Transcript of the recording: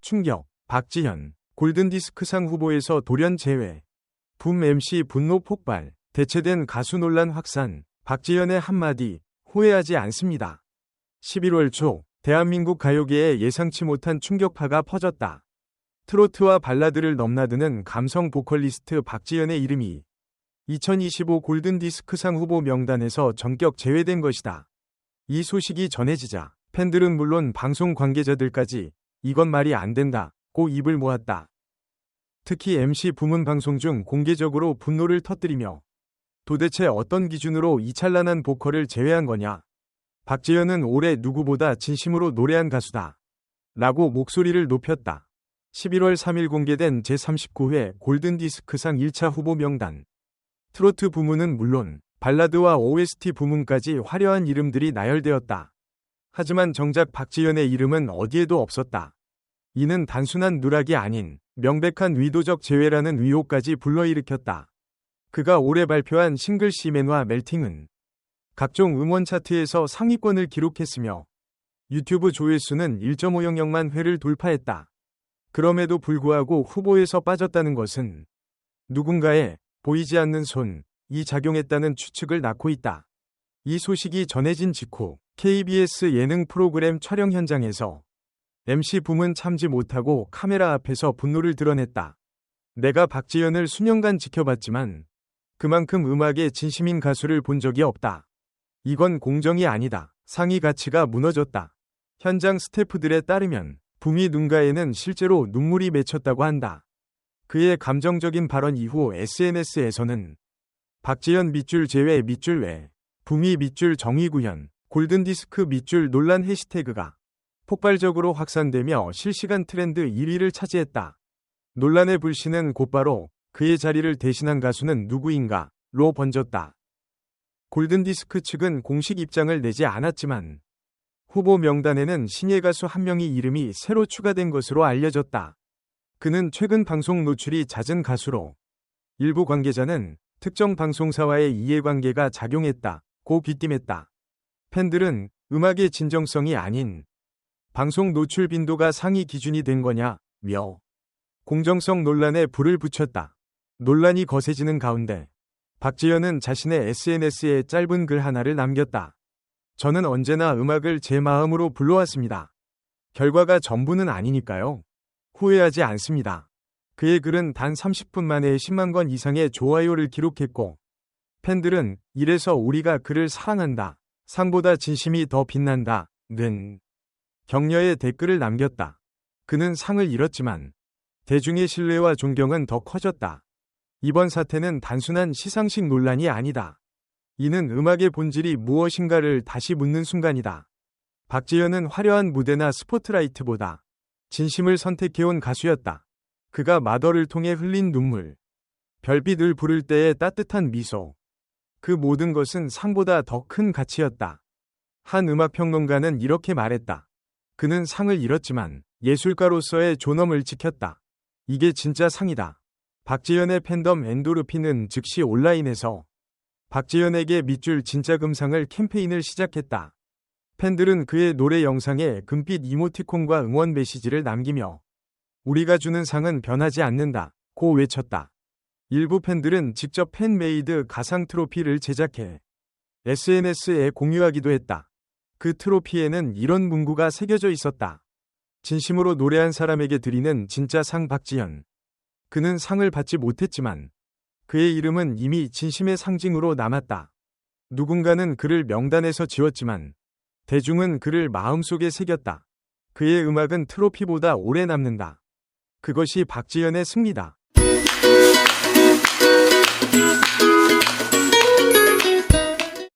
충격, 박지현, 골든디스크상 후보에서 돌연 제외. 붐 MC 분노 폭발, 대체된 가수 논란 확산, 박지현의 한마디, 후회하지 않습니다. 11월 초, 대한민국 가요계에 예상치 못한 충격파가 퍼졌다. 트로트와 발라드를 넘나드는 감성 보컬리스트 박지현의 이름이 2025 골든디스크상 후보 명단에서 전격 제외된 것이다. 이 소식이 전해지자 팬들은 물론 방송 관계자들까지 이건 말이 안 된다 고 입을 모았다. 특히 MC 부문 방송 중 공개적으로 분노를 터뜨리며 도대체 어떤 기준으로 이 찬란한 보컬을 제외한 거냐? 박지현은 올해 누구보다 진심으로 노래한 가수다. 라고 목소리를 높였다. 11월 3일 공개된 제39회 골든디스크상 1차 후보 명단. 트로트 부문은 물론 발라드와 OST 부문까지 화려한 이름들이 나열되었다. 하지만 정작 박지현의 이름은 어디에도 없었다. 이는 단순한 누락이 아닌 명백한 의도적 제외라는 의혹까지 불러일으켰다. 그가 올해 발표한 싱글 시맨과 멜팅은 각종 음원 차트에서 상위권을 기록했으며 유튜브 조회수는 1.5영역만 회를 돌파했다. 그럼에도 불구하고 후보에서 빠졌다는 것은 누군가의 보이지 않는 손이 작용했다는 추측을 낳고 있다. 이 소식이 전해진 직후 KBS 예능 프로그램 촬영 현장에서 MC 붐은 참지 못하고 카메라 앞에서 분노를 드러냈다. 내가 박지현을 수년간 지켜봤지만 그만큼 음악에 진심인 가수를 본 적이 없다. 이건 공정이 아니다. 상위 가치가 무너졌다. 현장 스태프들에 따르면 붐이 눈가에는 실제로 눈물이 맺혔다고 한다. 그의 감정적인 발언 이후 SNS에서는 박지현 밑줄 제외 밑줄 외, 붐이 밑줄 정의 구현, 골든디스크 밑줄 논란 해시태그가 폭발적으로 확산되며 실시간 트렌드 1위를 차지했다. 논란의 불씨는 곧바로 그의 자리를 대신한 가수는 누구인가?로 번졌다. 골든디스크 측은 공식 입장을 내지 않았지만 후보 명단에는 신예 가수 한 명의 이름이 새로 추가된 것으로 알려졌다. 그는 최근 방송 노출이 잦은 가수로 일부 관계자는 특정 방송사와의 이해관계가 작용했다 고 귀띔했다. 팬들은 음악의 진정성이 아닌 방송 노출 빈도가 상위 기준이 된 거냐 며 공정성 논란에 불을 붙였다. 논란이 거세지는 가운데 박지현은 자신의 SNS에 짧은 글 하나를 남겼다. 저는 언제나 음악을 제 마음으로 불러왔습니다. 결과가 전부는 아니니까요. 후회하지 않습니다. 그의 글은 단 30분 만에 10만 건 이상의 좋아요를 기록했고 팬들은 이래서 우리가 그를 사랑한다. 상보다 진심이 더 빛난다. 는 격려의 댓글을 남겼다. 그는 상을 잃었지만 대중의 신뢰와 존경은 더 커졌다. 이번 사태는 단순한 시상식 논란이 아니다. 이는 음악의 본질이 무엇인가를 다시 묻는 순간이다. 박지현은 화려한 무대나 스포트라이트보다 진심을 선택해온 가수였다. 그가 마더를 통해 흘린 눈물, 별빛을 부를 때의 따뜻한 미소. 그 모든 것은 상보다 더 큰 가치였다. 한 음악평론가는 이렇게 말했다. 그는 상을 잃었지만 예술가로서의 존엄을 지켰다. 이게 진짜 상이다. 박지현의 팬덤 엔도르핀은 즉시 온라인에서 박지현에게 밑줄 진짜 금상을 캠페인을 시작했다. 팬들은 그의 노래 영상에 금빛 이모티콘과 응원 메시지를 남기며 우리가 주는 상은 변하지 않는다. 고 외쳤다. 일부 팬들은 직접 팬메이드 가상 트로피를 제작해 SNS에 공유하기도 했다. 그 트로피에는 이런 문구가 새겨져 있었다. 진심으로 노래한 사람에게 드리는 진짜 상 박지현. 그는 상을 받지 못했지만 그의 이름은 이미 진심의 상징으로 남았다. 누군가는 그를 명단에서 지웠지만 대중은 그를 마음속에 새겼다. 그의 음악은 트로피보다 오래 남는다. 그것이 박지현의 승리다.